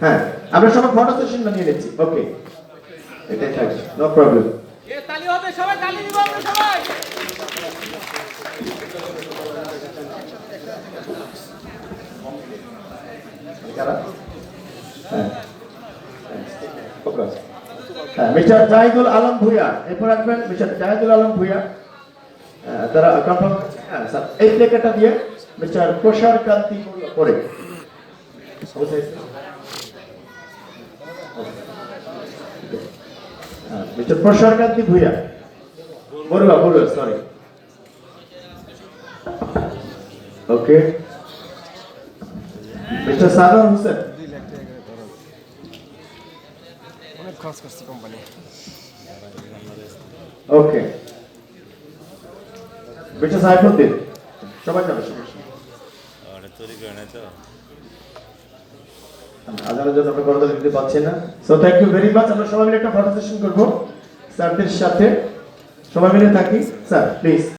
হ্যাঁ আমরা সবাই ফটো সেশন নিয়ে নিচ্ছি ওকে এটাই থাকবে নো প্রবলেম তালি হবে সবাই তালি দিব আমরা সবাই। হ্যাঁ। মিস্টার জাহিদুল আলম ভুইয়া। এরপর আসবেন মিস্টার জাহিদুল আলম ভুইয়া। আহ, তারা কনফার্ম হ্যাঁ স্যার এই প্লেকারটা দিয়ে মিস্টার প্রসার কান্তি পরে। Mister Prasar Kanti Bhuiyan. Barua Barua sorry okay mister Sadar Hossain. অনেক খরচ করছে কোম্পানি ওকে মিস্টার সাইফুদ্দিন সবাই যাবে তৈরি করে তো আজানের জন্য আমরা করতে দিতে পারছি না। So thank you very much আমরা সবাই মিলে একটা ফটো সেশন করব। স্যারদের সাথে। সবাই মিলে থাকি। Sir please